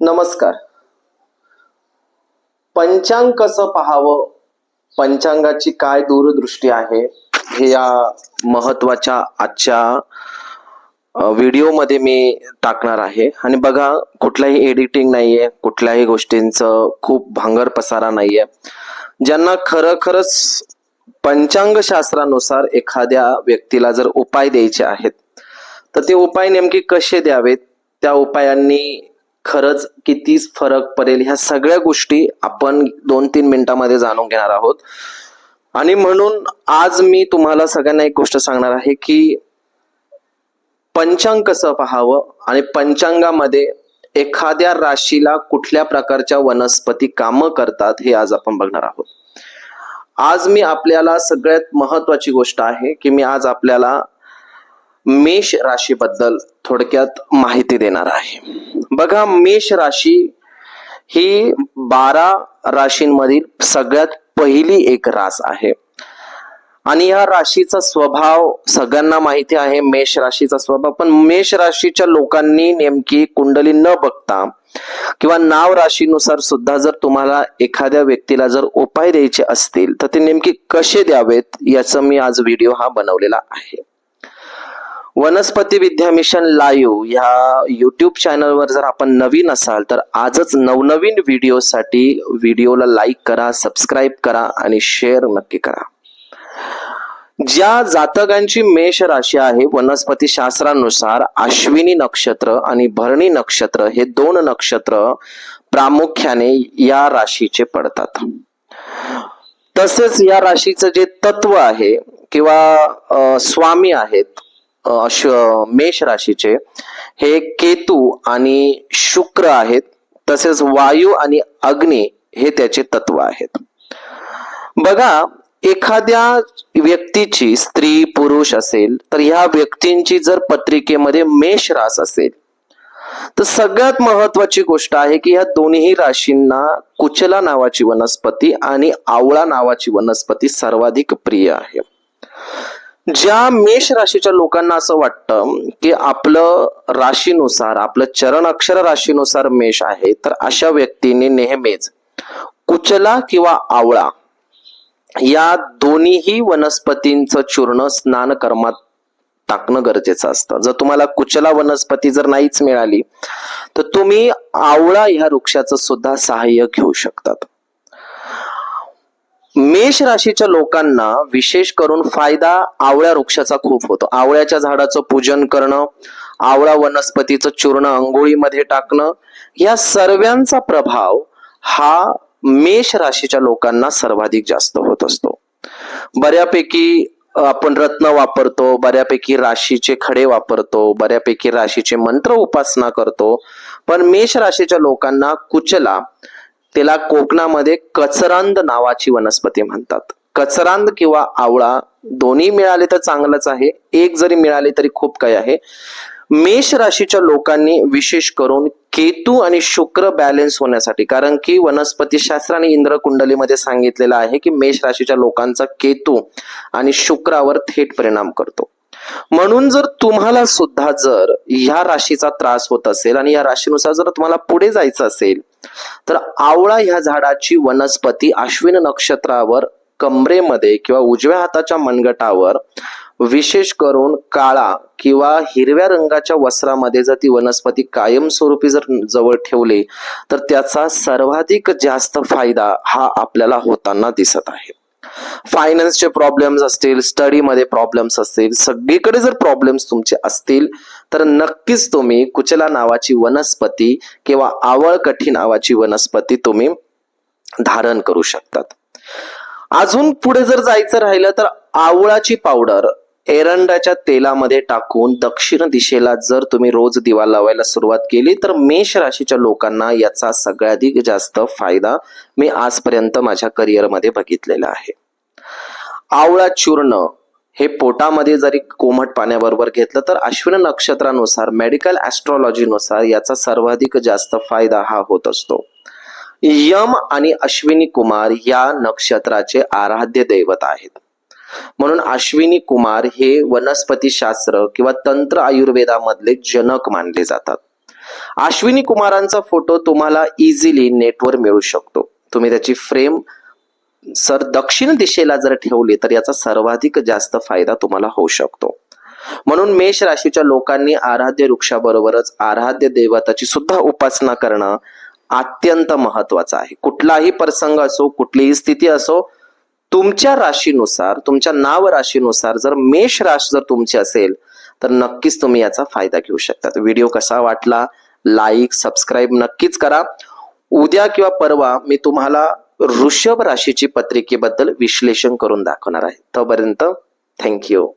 नमस्कार. पंचांग कसं पाहावं? पंचांगाची काय दूरदृष्टी आहे? हे या महत्त्वाच्या आजच्या व्हिडिओमध्ये मी टाकणार आहे. आणि बघा कुठलाही एडिटिंग नाहीये कुठल्याही गोष्टींचं खूप भांगर पसारा नाहीये. ज्यांना खरं खरंच पंचांग शास्त्रानुसार एखाद्या व्यक्तीला जर उपाय द्यायचे आहेत तर ते उपाय नेमके कसे द्यावेत? त्या उपायांनी खरंच किती फरक पडेल ह्या सगळ्या गोष्टी आपण दोन तीन मिनिटांमध्ये जाणून घेणार आहोत. आणि म्हणून आज मी तुम्हाला सगळ्यांना एक गोष्ट सांगणार आहे की पंचांग कसं पाहावं आणि पंचांगामध्ये एखाद्या राशीला कुठल्या प्रकारच्या वनस्पती कामं करतात हे आज आपण बघणार आहोत. आज मी आपल्याला सगळ्यात महत्वाची गोष्ट आहे की मी आज आपल्याला मेष राशीबद्दल थोडक्यात माहिती देणार आहे. बघा मेष राशी ही बारा राशींमधील सगळ्यात पहिली एक रास आहे. आणि या राशीचा स्वभाव सगळ्यांना माहिती आहे मेष राशीचा स्वभाव. पण मेष राशीच्या लोकांनी नेमकी कुंडली न बघता किंवा नाव राशीनुसार सुद्धा जर तुम्हाला एखाद्या व्यक्तीला जर उपाय द्यायचे असतील तर ते नेमकी कसे द्यावेत याचं मी आज व्हिडिओ हा बनवलेला आहे. वनस्पती विद्या मिशन लाईव्ह ह्या युट्यूब चॅनलवर जर आपण नवीन असाल तर आजच नवनवीन व्हिडिओसाठी व्हिडिओला लाईक करा सबस्क्राईब करा आणि शेअर नक्की करा. ज्या जातकांची मेष राशी आहे वनस्पती शास्त्रानुसार अश्विनी नक्षत्र आणि भरणी नक्षत्र हे दोन नक्षत्र प्रामुख्याने या राशीचे पडतात. तसेच या राशीचं जे तत्व आहे किंवा स्वामी आहेत मेष राशीचे हे केतू आणि शुक्र आहेत. तसेच वायू आणि अग्नी हे त्याचे तत्व आहेत. बघा एखाद्या व्यक्तीची स्त्री पुरुष असेल तर ह्या व्यक्तींची जर पत्रिकेमध्ये मेष रास असेल तर सगळ्यात महत्वाची गोष्ट आहे की ह्या दोन्ही राशींना कुचला नावाची वनस्पती आणि आवळा नावाची वनस्पती सर्वाधिक प्रिय आहे. ज्या मेष राशीच्या लोकांना असं वाटतं की आपलं राशीनुसार आपलं चरण अक्षर राशीनुसार मेष आहे तर अशा व्यक्तीने नेहमीच कुचला किंवा आवळा या दोन्हीही वनस्पतींचं चूर्ण स्नान कर्मात टाकणं गरजेचं असतं. जर तुम्हाला कुचला वनस्पती जर नाहीच मिळाली तर तुम्ही आवळा ह्या वृक्षाचं सुद्धा सहाय्य घेऊ शकतात. मेष राशीच्या लोकांना विशेष करून फायदा आवळ्या वृक्षाचा खूप होतो. आवळ्याच्या झाडाचं पूजन करणं आवळा वनस्पतीचं चूर्ण अंघोळीमध्ये टाकणं या सर्वांचा प्रभाव हा मेष राशीच्या लोकांना सर्वाधिक जास्त होत असतो. बऱ्यापैकी आपण रत्न वापरतो बऱ्यापैकी राशीचे खडे वापरतो बऱ्यापैकी राशीचे मंत्र उपासना करतो पण मेष राशीच्या लोकांना कुचला त्याला कोकणामध्ये कचरांद नावाची वनस्पती म्हणतात. कचरांद किंवा आवळा दोन्ही मिळाले तर चांगलंच आहे. एक जरी मिळाले तरी खूप काही आहे. मेष राशीच्या लोकांनी विशेष करून केतू आणि शुक्र बॅलेन्स होण्यासाठी कारण की वनस्पती शास्त्र आणि इंद्रकुंडलीमध्ये सांगितलेलं आहे की मेष राशीच्या लोकांचा केतू आणि शुक्रावर थेट परिणाम करतो. म्हणून जर तुम्हाला सुद्धा जर ह्या राशीचा त्रास होत असेल आणि या राशीनुसार जर तुम्हाला पुढे जायचं असेल तर आवळा ह्या झाडाची वनस्पती अश्विन नक्षत्रावर कमरेमध्ये किंवा उजव्या हाताच्या मनगटावर विशेष करून काळा किंवा हिरव्या रंगाच्या वस्त्रामध्ये जर ती वनस्पती कायमस्वरूपी जर जवळ ठेवली तर त्याचा सर्वाधिक जास्त फायदा हा आपल्याला होताना दिसत आहे. फायनान्सचे प्रॉब्लेम्स असतील स्टडीमध्ये प्रॉब्लेम्स असतील सगळीकडे जर प्रॉब्लेम्स तुमचे असतील तर नक्कीच तुम्ही कुचला नावाची वनस्पती किंवा आवळकठी नावाची वनस्पती तुम्ही धारण करू शकतात. अजून पुढे जर जायचं राहिलं तर आवळाची पावडर एरंडाच्या तेलामध्ये टाकून दक्षिण दिशेला जर तुम्ही रोज दिवा लावायला सुरुवात केली तर मेष राशीच्या लोकांना याचा सगळ्याधिक जास्त फायदा मी आजपर्यंत माझ्या करिअरमध्ये बघितलेला आहे. आवळा चूर्ण हे पोटामध्ये जरी कोमट पाण्याबरोबर घेतलं तर अश्विन नक्षत्रानुसार मेडिकल ॲस्ट्रॉलॉजीनुसार याचा सर्वाधिक जास्त फायदा हा होत असतो. यम आणि अश्विनी कुमार या नक्षत्राचे आराध्य दैवत आहेत. म्हणून अश्विनी कुमार हे वनस्पती शास्त्र किंवा तंत्र आयुर्वेदामधले जनक मानले जातात. अश्विनी कुमारांचा फोटो तुम्हाला इझिली नेटवर मिळू शकतो. तुम्ही त्याची फ्रेम सर दक्षिण दिशेला जर ठेवली तर याचा सर्वाधिक जास्त फायदा तुम्हाला होऊ शकतो. म्हणून मेष राशीच्या लोकांनी आराध्य वृक्षाबरोबरच आराध्य देवताची सुद्धा उपासना करणं अत्यंत महत्वाचं आहे. कुठलाही प्रसंग असो कुठलीही स्थिती असो तुमच्या राशीनुसार तुमच्या नाव राशीनुसार जर मेष राशी जर तुमची असेल तर नक्कीच तुम्ही याचा फायदा घेऊ शकता. व्हिडिओ कसा वाटला? लाईक सबस्क्राईब नक्कीच करा. उद्या किंवा परवा मी तुम्हाला ऋषभ राशीची पत्रिकेबद्दल विश्लेषण करून दाखवणार आहे. तोपर्यंत थँक्यू